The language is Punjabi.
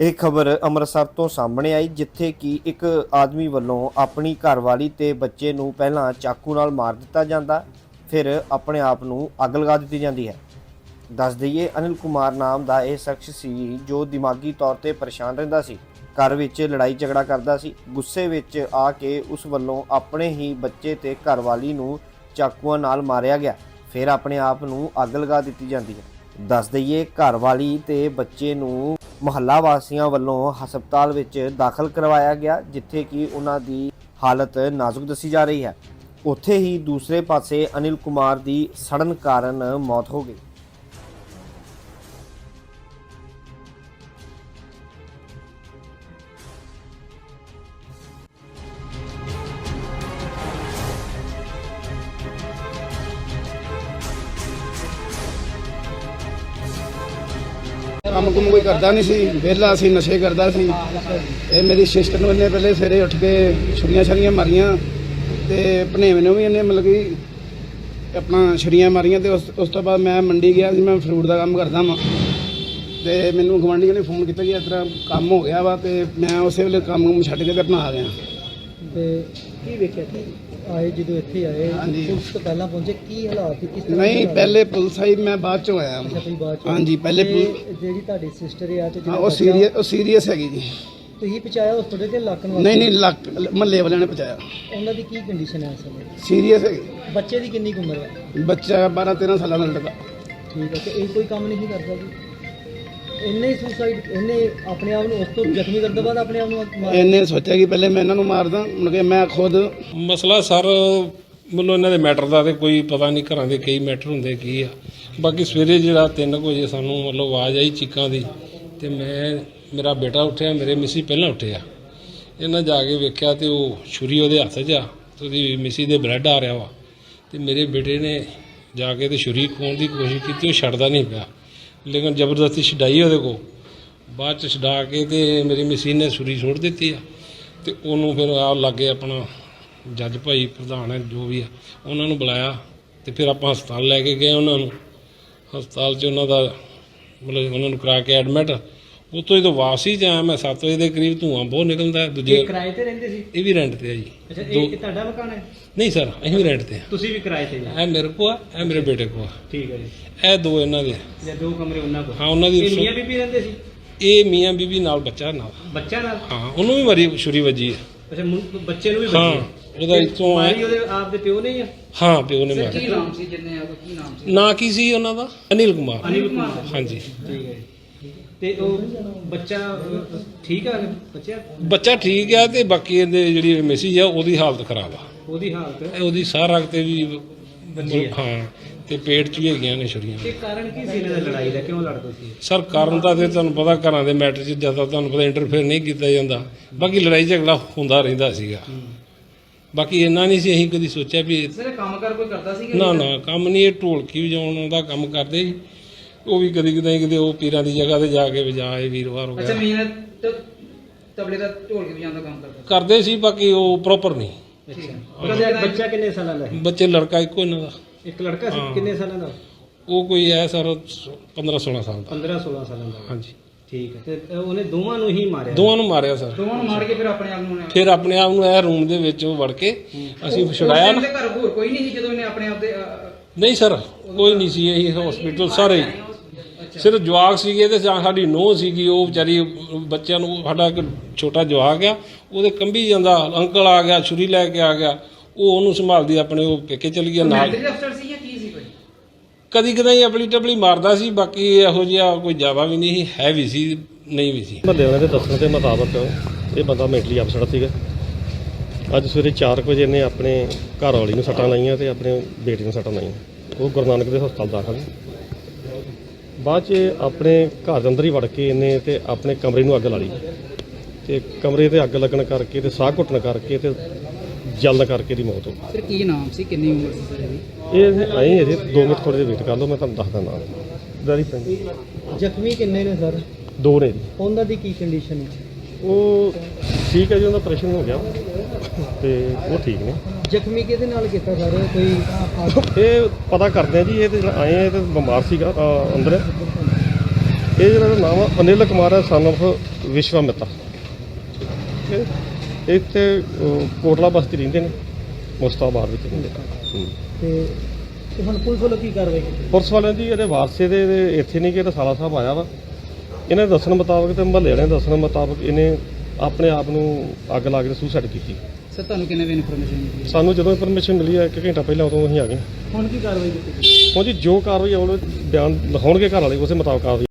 ਇਹ ਖਬਰ ਅੰਮ੍ਰਿਤਸਰ ਤੋਂ ਸਾਹਮਣੇ ਆਈ, ਜਿੱਥੇ ਕਿ ਇੱਕ ਆਦਮੀ ਵੱਲੋਂ ਆਪਣੀ ਘਰਵਾਲੀ ਤੇ ਬੱਚੇ ਨੂੰ ਪਹਿਲਾਂ ਚਾਕੂ ਨਾਲ ਮਾਰ ਦਿੱਤਾ ਜਾਂਦਾ, ਫਿਰ ਆਪਣੇ ਆਪ ਨੂੰ ਅੱਗ ਲਗਾ ਦਿੱਤੀ ਜਾਂਦੀ ਹੈ। ਦੱਸ ਦਈਏ, ਅਨਿਲ ਕੁਮਾਰ ਨਾਮ ਦਾ ਇਹ ਸ਼ਖਸ ਸੀ ਜੋ ਦਿਮਾਗੀ ਤੌਰ ਤੇ ਪਰੇਸ਼ਾਨ ਰਹਿੰਦਾ ਸੀ। ਘਰ ਵਿੱਚ ਲੜਾਈ ਝਗੜਾ ਕਰਦਾ ਸੀ। ਗੁੱਸੇ ਵਿੱਚ ਆ ਕੇ ਉਸ ਵੱਲੋਂ ਆਪਣੇ ਹੀ ਬੱਚੇ ਤੇ ਘਰਵਾਲੀ ਨੂੰ ਚਾਕੂਆਂ ਨਾਲ ਮਾਰਿਆ ਗਿਆ। ਫਿਰ ਆਪਣੇ ਆਪ ਨੂੰ ਅੱਗ ਲਗਾ ਦਿੱਤੀ ਜਾਂਦੀ ਹੈ। ਦੱਸ ਦਈਏ ਘਰਵਾਲੀ ਤੇ ਬੱਚੇ ਨੂੰ ਮੁਹੱਲਾ ਵਾਸੀਆਂ ਵੱਲੋਂ ਹਸਪਤਾਲ ਵਿੱਚ ਦਾਖਲ ਕਰਵਾਇਆ ਗਿਆ, ਜਿੱਥੇ ਕਿ ਉਹਨਾਂ ਦੀ ਹਾਲਤ ਨਾਜ਼ੁਕ ਦੱਸੀ ਜਾ ਰਹੀ ਹੈ। ਉੱਥੇ ਹੀ ਦੂਸਰੇ ਪਾਸੇ ਅਨਿਲ ਕੁਮਾਰ ਦੀ ਸੜਨ ਕਾਰਨ ਮੌਤ ਹੋ ਗਈ। ਕੰਮ ਕੁਮ ਕੋਈ ਕਰਦਾ ਨਹੀਂ ਸੀ। ਵਿਹਲਾ ਸੀ, ਨਸ਼ੇ ਕਰਦਾ ਸੀ। ਇਹ ਮੇਰੀ ਸਿਸਟਰ ਨੂੰ ਇਹਨੇ ਪਹਿਲੇ ਸਵੇਰੇ ਉੱਠ ਕੇ ਛੁਰੀਆਂ ਛਰੀਆਂ ਮਾਰੀਆਂ ਤੇ ਭਨੇਵੇਂ ਨੂੰ ਵੀ ਇਹਨੇ ਮਤਲਬ ਕਿ ਆਪਣਾ ਛੁਰੀਆਂ ਮਾਰੀਆਂ ਤੇ ਉਸ ਉਸ ਤੋਂ ਬਾਅਦ ਮੈਂ ਮੰਡੀ ਗਿਆ ਸੀ, ਮੈਂ ਫਰੂਟ ਦਾ ਕੰਮ ਕਰਦਾ ਵਾਂ। ਤੇ ਮੈਨੂੰ ਗਵਾਂਢੀਆਂ ਨੇ ਫੋਨ ਕੀਤਾ ਕਿ ਇਸ ਤਰ੍ਹਾਂ ਕੰਮ ਹੋ ਗਿਆ ਵਾ ਤੇ ਮੈਂ ਉਸੇ ਵੇਲੇ ਕੰਮ ਨੂੰ ਛੱਡ ਕੇ ਤੇ ਆਪਣਾ ਆ ਗਿਆ। ਤੇ ਕੀ ਵੇਖਿਆ ਆਏ ਜਦੋਂ ਇੱਥੇ ਆਏ ਹਾਂਜੀ। ਪੁਲਿਸ ਤੋਂ ਪਹਿਲਾਂ ਪਹੁੰਚੇ ਕੀ ਹਾਲਾਤ ਸੀ? ਕਿਸ ਤਰ੍ਹਾਂ ਨਹੀਂ? ਪਹਿਲੇ ਪੁਲਿਸ ਆਈ ਮੈਂ ਬਾਅਦ ਚੋਂ ਆਇਆ। ਵਾਂ। ਹਾਂਜੀ, ਪਹਿਲੇ ਪੁਲਿਸ- ਜਿਹੜੀ ਤੁਹਾਡੀ ਸਿਸਟਰ ਆ ਤੇ ਹਾਂ ਉਹ ਬੱਚਾ, ਸੀਰੀਅਸ ਉਹ ਸੀਰੀਅਸ ਹੈਗੀ ਜੀ। ਤੁਸੀਂ ਪਹੁੰਚਾਇਆ ਹਸਪੀਟਲ ਤੇ ਲੱਕ ਨੂੰ ਨਹੀਂ ਨਹੀਂ ਲੱਕ ਮਹੱਲੇ ਵਾਲਿਆਂ ਨੇ ਪਹੁੰਚਾਇਆ। ਉਹਨਾਂ ਦੀ ਕੀ ਕੰਡੀਸ਼ਨ ਹੈ ਇਸ ਸਮੇਂ? ਸੀਰੀਅਸ ਹੈਗੀ। ਬੱਚੇ ਦੀ ਕਿੰਨੀ ਕੁ ਉਮਰ ਹੈ? ਬੱਚਾ 12 13 ਸਾਲਾਂ ਦਾ ਲੜਕਾ। ਠੀਕ ਹੈ ਤੇ ਇਹ ਕੋਈ ਕੰਮ ਨਹੀਂ ਕਰਦਾ ਜੀ? ਇੰਨੇ ਹੀ ਸੁਸਾਈਡ ਇਹਨੇ ਆਪਣੇ ਆਪ ਨੂੰ ਉਸ ਤੋਂ ਜ਼ਖਮੀ ਕਰਨ ਤੋਂ ਬਾਅਦ ਆਪਣੇ ਆਪ ਨੂੰ ਮਾਰ ਇਹਨੇ ਸੋਚਿਆ ਕਿ ਪਹਿਲੇ ਮੈਂ ਇਹਨਾਂ ਨੂੰ ਮਾਰਦਾ ਮੁੜ ਕੇ ਮੈਂ ਖੁਦ ਮਸਲਾ ਸਰ ਮੈਨੂੰ ਇਹਨਾਂ ਦੇ ਮੈਟਰ ਦਾ ਤੇ ਕੋਈ ਪਤਾ ਨਹੀਂ ਘਰਾਂ ਦੇ ਕਈ ਮੈਟਰ ਹੁੰਦੇ ਕੀ ਆ। ਬਾਕੀ ਸਵੇਰੇ ਜਿਹੜਾ 3 ਵਜੇ ਸਾਨੂੰ ਮਤਲਬ ਆਵਾਜ਼ ਆਈ ਚੀਕਾਂ ਦੀ ਤੇ ਮੈਂ ਮੇਰਾ ਬੇਟਾ ਉੱਠਿਆ ਮੇਰੇ ਮਿਸੀ ਪਹਿਲਾਂ ਉੱਠਿਆ। ਇਹਨਾਂ ਜਾ ਕੇ ਵੇਖਿਆ ਤੇ ਉਹ ਛੁਰੀ ਉਹਦੇ ਹੱਥ 'ਚ ਆ ਤੇ ਉਹਦੀ ਮਿਸੀ ਦੇ ਬਲੱਡ ਆ ਰਿਹਾ ਵਾ। ਤੇ ਮੇਰੇ ਬੇਟੇ ਨੇ ਜਾ ਕੇ ਤੇ ਛੁਰੀ ਖੋਣ ਦੀ ਕੋਸ਼ਿਸ਼ ਕੀਤੀ ਉਹ ਛੱਡਦਾ ਨਹੀਂ ਪਿਆ। ਲੇਕਿਨ ਜ਼ਬਰਦਸਤੀ ਛਡਾਈ ਉਹਦੇ ਕੋ ਬਾਅਦ ਚ ਛਡਾ ਕੇ ਤੇ ਮੇਰੀ ਮਸੀਨ ਨੇ ਛੁਰੀ ਛੋੜ ਦਿੱਤੀ ਆ। ਤੇ ਉਹਨੂੰ ਫਿਰ ਆ ਲੱਗੇ ਆਪਣਾ ਜੱਜ ਭਾਈ ਪ੍ਰਧਾਨ ਹੈ, ਜੋ ਵੀ ਆ, ਉਹਨਾਂ ਨੂੰ ਬੁਲਾਇਆ ਤੇ ਫਿਰ ਆਪਾਂ ਹਸਪਤਾਲ ਲੈ ਕੇ ਗਏ ਉਹਨਾਂ ਨੂੰ। ਹਸਪਤਾਲ 'ਚ ਉਹਨਾਂ ਦਾ ਮਤਲਬ ਉਹਨਾਂ ਨੂੰ ਕਰਾ ਕੇ ਐਡਮਿਟ। ਉਤੋਂ ਜਦੋਂ ਵਾਪਸੀ ਆਇਆ ਮੈਂ 7 ਵਜੇ ਦੇ ਕਰੀਬ ਧੂਆਂ ਬਹੁਤ ਨਿਕਲਦਾ ਹੈ। ਦੂਜੇ ਇਹ ਕਿਰਾਏ ਤੇ ਰਹਿੰਦੇ ਸੀ? ਇਹ ਵੀ ਰੈਂਟ ਤੇ ਆ ਜੀ। ਅੱਛਾ ਇਹ ਕਿ ਤੁਹਾਡਾ ਮਕਾਨ ਹੈ? ਨਹੀਂ ਸਰ ਅਸੀਂ ਵੀ ਰੈਂਟ ਤੇ ਆ। ਤੁਸੀਂ ਵੀ ਕਿਰਾਏ ਤੇ ਜੀ ਇਹ ਮੇਰੇ ਕੋ ਆ ਇਹ ਮੇਰੇ ਬੇਟੇ ਕੋ ਆ। ਠੀਕ ਹੈ ਜੀ। ਇਹ ਦੋ ਇਹਨਾਂ ਦੇ ਜਾਂ ਦੋ ਕਮਰੇ ਉਹਨਾਂ ਕੋਲ? ਹਾਂ ਉਹਨਾਂ ਦੀ ਇਹ ਮੀਆਂ ਬੀਬੀ ਰਹਿੰਦੇ ਸੀ? ਇਹ ਮੀਆਂ ਬੀਬੀ ਨਾਲ ਬੱਚਾ ਨਾਲ। ਬੱਚਾ ਨਾਲ? ਹਾਂ ਉਹਨੂੰ ਵੀ ਮਰੀ ਛੁਰੀ ਵੱਜੀ ਹੈ ਅੱਛਾ ਮੁੰ- ਬੱਚੇ ਨੂੰ ਵੀ ਹਾਂ ਬੱਚੇ ਉਹਦਾ ਇੱਥੋਂ ਮਾਰੀ ਉਹਦੇ ਆਪ ਦੇ ਪਿਓ ਨੇ ਹੀ ਆ? ਹਾਂ ਪਿਓ ਨੇ ਕੀ ਮਾਰਿਆ। ਨਾਮ ਸੀ ਜਿੰਨੇ ਆ ਕੀ ਨਾਮ ਸੀ? ਨਾਂ ਕੀ ਸੀ ਉਹਨਾਂ ਦਾ? ਅਨਿਲ ਕੁਮਾਰ। ਅਨਿਲ ਕੁਮਾਰ। ਹਾਂਜੀ। ਠੀਕ ਹੈ ਜੀ। ਤੇ ਉਹ ਬੱਚਾ ਅਹ, ਠੀਕ ਆ? ਬੱਚਾ? ਬੱਚਾ ਠੀਕ ਆ ਤੇ ਬਾਕੀ ਇਹਦੇ ਜਿਹੜੀ ਮੈਸੇਜ ਆ ਉਹਦੀ ਹਾਲਤ ਖਰਾਬ ਆ। ਉਹਦੀ ਹਾਲਤ? ਇਹ ਉਹਦੀ ਸਾਹ ਰਗ ਤੇ ਵੀ ਵੱਜੀ ਆ। ਹਾਂ ਤੇ ਪੇਟ 'ਚ ਵੀ ਹੈਗੀਆਂ ਨੇ ਛੁਰੀਆਂ। ਇਹ ਕਾਰਨ ਕੀ ਸੀ ਇਹਨਾਂ ਦੀ ਲੜਾਈ ਦਾ? ਕਿਉਂ ਲੜਦੇ ਸੀ? ਸਰ ਕਾਰਨ ਤਾਂ ਤੇ ਤੁਹਾਨੂੰ ਪਤਾ ਘਰਾਂ ਦੇ ਮੈਟਰ 'ਚ ਜ਼ਿਆਦਾ ਤੁਹਾਨੂੰ ਪਤਾ ਇੰਟਰਫੇਅਰ ਨਹੀਂ ਕੀਤਾ ਜਾਂਦਾ। ਬਾਕੀ ਲੜਾਈ ਝਗੜਾ ਹੁੰਦਾ ਰਹਿੰਦਾ ਸੀਗਾ। ਬਾਕੀ ਇੰਨਾ ਨਹੀਂ ਸੀ ਅਸੀਂ ਕਦੀ ਸੋਚਿਆ ਵੀ ਸਰ ਇਹ ਕੰਮ ਕਰ ਕੋਈ ਕਰਦਾ ਸੀ ਕਿ ਨਾ ਨਾ ਕੰਮ ਨਹੀਂ ਇਹ ਢੋਲਕੀ ਵਜਾਉਣ ਦਾ ਕੰਮ ਕਰਦੇ ਸੀ। ਉਹ ਵੀ ਕਦੀ ਕਦੇ ਕਿਤੇ ਉਹ ਪੀਰਾਂ ਦੀ ਜਗ੍ਹਾ ਤੇ ਜਾ ਕੇ ਵਜਾਏ ਵੀਰਵਾਰ ਹੋ ਅੱਛਾ ਗਿਆ ਮੀਨ ਤਬਲੇ ਦਾ ਢੋਲ ਕੇ ਵਜਾਉਣ ਦਾ ਕੰਮ ਕਰਦਾ। ਕਰਦੇ ਸੀ ਬਾਕੀ ਉਹ ਪ੍ਰੋਪਰ ਨਹੀਂ। ਠੀਕ ਹੈ। ਬੱਚਾ ਕਿੰਨੇ ਸਾਲਾਂ ਦਾ ਹੈ? ਬੱਚੇ ਲੜਕਾ ਇੱਕੋ ਇਹਨਾਂ ਦਾ। ਇੱਕ ਲੜਕਾ ਸੀ। ਕਿੰਨੇ ਸਾਲਾਂ ਦਾ? ਉਹ ਕੋਈ ਹੈ ਸਰ 15 16 ਸਾਲ ਦਾ। 15 16 ਸਾਲਾਂ ਦਾ। ਹਾਂਜੀ। ਠੀਕ ਹੈ। ਤੇ ਉਹਨੇ ਦੋਵਾਂ ਨੂੰ ਹੀ ਮਾਰਿਆ? ਦੋਵਾਂ ਨੂੰ ਮਾਰਿਆ ਸਰ। ਦੋਵਾਂ ਨੂੰ ਮਾਰ ਕੇ ਫਿਰ ਆਪਣੇ ਆਪ ਨੂੰ ਉਹਨੇ- ਫਿਰ ਆਪਣੇ ਆਪ ਨੂੰ ਇਹ ਰੂਮ ਦੇ ਵਿੱਚ ਉਹ ਵੜ ਕੇ ਅਸੀਂ ਛੁਡਾਇਆ ਉਸ ਨਾ। ਤੇ ਘਰ ਹੋਰ ਕੋਈ ਨਹੀਂ ਸੀ ਜਦੋਂ ਇਹਨੇ ਆਪਣੇ ਆਪ ਦੇ ਅ, ਅ, ਨਹੀਂ ਸਰ ਕੋਈ ਨਹੀਂ ਸੀ ਇਹ ਹਸਪੀਟਲ ਸਾਰੇ ਹੀ। ਸਿਰਫ ਜਵਾਕ ਸੀਗੇ ਤੇ ਜਾਂ ਸਾਡੀ ਨੂੰਹ ਸੀਗੀ ਉਹ ਵਿਚਾਰੀ ਬੱਚਿਆਂ ਨੂੰ ਸਾਡਾ ਇੱਕ ਛੋਟਾ ਜਵਾਕ ਆ ਉਹਦੇ ਕੰਬੀ ਜਾਂਦਾ ਅੰਕਲ ਆ ਗਿਆ ਛੁਰੀ ਲੈ ਕੇ ਆ ਗਿਆ ਉਹ ਉਹਨੂੰ ਸੰਭਾਲਦੀ ਆਪਣੇ ਉਹ ਪੇਕੇ ਚਲੀ ਗਿਆ ਨਾਲ। ਮੈਂਟਲੀ ਅਫਸਰ ਸੀ ਜਾਂ ਕੀ ਸੀ ਕੋਈ? ਕਦੀ ਕਦਾਈ ਆਪਣੀ ਟਪਲੀ ਮਾਰਦਾ ਸੀ ਬਾਕੀ ਇਹੋ ਜਿਹਾ ਕੋਈ ਜ਼ਿਆਦਾ ਵੀ ਨਹੀਂ ਸੀ ਹੈ ਵੀ ਸੀ ਨਹੀਂ ਵੀ ਸੀ। ਮਹੱਲੇ ਵਾਲਿਆਂ ਦੇ ਦੱਸਣ ਦੇ ਮੁਤਾਬਕ ਇਹ ਬੰਦਾ ਮੈਂਟਲੀ ਅਪਸੈਟ ਸੀਗਾ। ਅੱਜ ਸਵੇਰੇ 4 ਵਜੇ ਇਹਨੇ ਆਪਣੇ ਘਰ ਵਾਲੀ ਨੂੰ ਸੱਟਾਂ ਲਾਈਆਂ ਤੇ ਆਪਣੇ ਬੇਟੀ ਨੂੰ ਸੱਟਾਂ ਲਾਈਆਂ। ਉਹ ਗੁਰੂ ਨਾਨਕ ਦੇ ਹਸਪਤਾਲ ਦਾਖਲ ਨੇ। ਬਾਅਦ 'ਚ ਆਪਣੇ ਘਰ ਦੇ ਅੰਦਰ ਹੀ ਵੜ ਕੇ ਇਹਨੇ ਤੇ ਆਪਣੇ ਕਮਰੇ ਨੂੰ ਅੱਗ ਲਾ ਲਈ। ਤੇ ਕਮਰੇ ਤੇ ਅੱਗ ਲੱਗਣ ਕਰਕੇ ਤੇ ਸਾਹ ਘੁੱਟਣ ਕਰਕੇ ਤੇ ਜਲਣ ਕਰਕੇ ਦੀ ਮੌਤ ਹੋ ਗਈ। ਸਰ ਕੀ ਨਾਮ ਸੀ? ਕਿੰਨੀ ਉਮਰ ਸੀ ਸਰ ਇਹਦੀ? ਇਹ ਆਏ ਅਜੇ 2 ਮਿੰਟ ਥੋੜੇ ਜਿਹਾ ਵੇਟ ਕਰ ਲਓ ਮੈਂ ਤੁਹਾਨੂੰ ਦੱਸਦਾ ਨਾਮ। ਵੈਰੀ ਫਰੈਂਡ ਜ਼ਖਮੀ ਕਿੰਨੇ ਨੇ ਸਰ? ਦੋ ਨੇ ਜੀ। ਉਹਨਾਂ ਦੀ ਕੀ ਕੰਡੀਸ਼ਨ ਹੈ ਉਹ ਠੀਕ ਹੈ ਜੀ ਉਹਦਾ ਆਪਰੇਸ਼ਨ ਹੋ ਗਿਆ। ਤੇ ਉਹ ਠੀਕ ਨੇ। ਜ਼ਖਮੀ ਕਿਹਦੇ ਨਾਲ ਕੀਤਾ ਸਰ ਕੋਈ ਇਹ ਪਤਾ ਕਰਦੇ ਆ ਜੀ ਇਹ ਤੇ ਜਿਹੜਾ ਆਏ ਆ ਇਹ ਤੇ ਬਿਮਾਰ ਸੀਗਾ ਅ, ਅੰਦਰ। ਇਹ ਜਿਹੜਾ ਇਹਦਾ ਨਾਮ ਆ ਅਨਿਲ ਕੁਮਾਰ ਹੈ ਸਨ of ਵਿਸ਼ਵਾਮਿੱਤਰ। ਇਹ ਇੱਥੇ ਅਹ, ਕੋਟਲਾ ਬਸਤੀ ਰਹਿੰਦੇ ਨੇ ਮੁਸਤਾਬਾਦ ਵਿੱਚ ਰਹਿੰਦੇ ਹੂੰ। ਤੇ ਤੇ ਹੁਣ ਪੁਲਿਸ ਵੱਲੋਂ ਕੀ ਕਾਰਵਾਈ ਕੀਤੀ? ਪੁਲਿਸ ਵਾਲਿਆਂ ਦੀ ਇਹਦੇ ਵਾਰਸੇ ਦੇ ਇਹਦੇ ਇੱਥੇ ਨਹੀਂ ਕਿ ਇਹਦਾ ਸਾਲਾ ਸਾਹਿਬ ਆਇਆ ਵਾ। ਇਹਨਾਂ ਦੇ ਦੱਸਣ ਮੁਤਾਬਕ ਤੇ ਮਹੱਲੇ ਵਾਲਿਆਂ ਦੇ ਦੱਸਣ ਮੁਤਾਬਕ ਇਹਨੇ ਆਪਣੇ ਆਪ ਨੂੰ ਅੱਗ ਲਾ ਕੇ ਸੁਸਾਈਡ ਕੀਤੀ। ਸਰ ਤੁਹਾਨੂੰ ਕਿੰਨੇ ਵੇ ਇਨਫੋਰਮੇਸ਼ਨ ਮਿਲੀ ਸਾਨੂੰ ਜਦੋਂ ਇਨਫੋਰਮੇਸ਼ਨ ਮਿਲੀ ਹੈ ਇੱਕ ਘੰਟਾ ਪਹਿਲਾਂ ਉਦੋਂ ਅਸੀਂ ਆ ਗਏ। ਹੁਣ ਕੀ ਕਾਰਵਾਈ ਕੀਤੀ ਹੁਣ ਜੀ ਜੋ ਕਾਰਵਾਈ ਆਉਣ ਬਿਆਨ ਲਿਖਾਉਣਗੇ ਘਰ ਵਾਲੇ ਉਸੇ ਮੁਤਾਬਕ ਕਾਰਵਾਈ